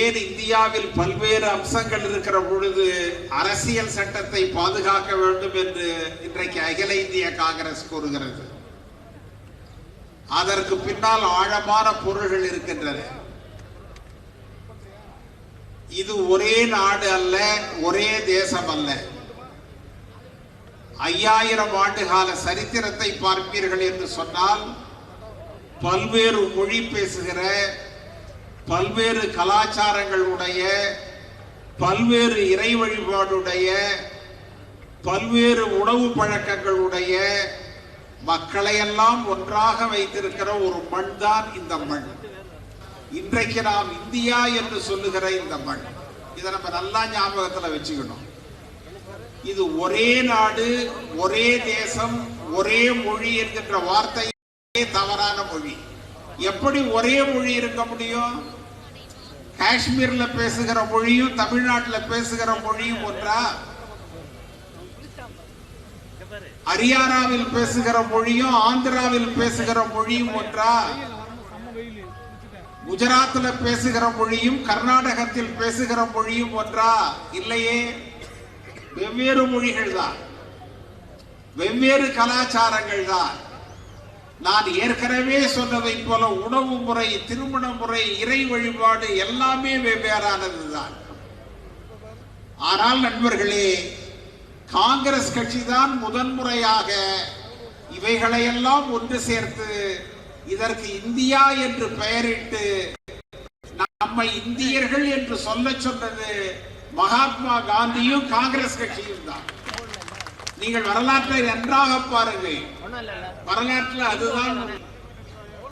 ஏன் இந்தியாவில் பல்வேறு அம்சங்கள் இருக்கிற பொழுது அரசியல் சட்டத்தை பாதுகாக்க வேண்டும் என்று இன்றைக்கு அகில இந்திய காங்கிரஸ் கூறுகிறது. அதற்கு பின்னால் ஆழமான பொருள்கள் இருக்கின்றன. இது ஒரே நாடு அல்ல ஒரே தேசம் அல்ல. ஐயாயிரம் ஆண்டு கால சரித்திரத்தை பார்ப்பீர்கள் என்று சொன்னால் பல்வேறு மொழி பேசுகிற பல்வேறு கலாச்சாரங்களுடைய பல்வேறு இறை வழிபாடுடைய பல்வேறு உணவு பழக்கங்களுடைய மக்களையெல்லாம் ஒன்றாக வைத்திருக்கிற ஒரு மண் தான் இந்த மண். இன்றைக்கு நாம் இந்தியா என்று சொல்லுகிற இந்த மண். இதை நம்ம நல்லா ஞாபகத்தில் வச்சுக்கணும். இது ஒரே நாடு ஒரே தேசம் ஒரே மொழி என்கின்ற வார்த்தையே தவறான மொழி. எப்படி ஒரே மொழி இருக்க முடியும்? காஷ்மீர்ல பேசுகிற மொழியும் தமிழ்நாட்டில் பேசுகிற மொழியும் ஒன்றா? ஹரியானாவில் பேசுகிற மொழியும் ஆந்திராவில் பேசுகிற மொழியும் ஒன்றா? குஜராத்தில் பேசுகிற மொழியும் கர்நாடகத்தில் பேசுகிற மொழியும் ஒன்றா? இல்லையே. வெவ்வேறு மொழிகள் தான் வெவ்வேறு கலாச்சாரங்கள் தான் நான் ஏற்கனவே சொன்னதை போல உணவு முறை திருமண முறை இறை வழிபாடு எல்லாமே வெவ்வேறானது தான் ஆனால் நண்பர்களே காங்கிரஸ் கட்சி தான் முதன்முறையாக இவைகளையெல்லாம் ஒன்று சேர்த்து இதற்கு இந்தியா என்று பெயரிட்டு நம்மை இந்தியர்கள் என்று சொல்ல சொன்னது மகாத்மா காந்தியும் காங்கிரஸ் கட்சியும் தான். நீங்கள் வரலாற்றை நன்றாக பாருங்கள். வரலாற்றில் அதுதான்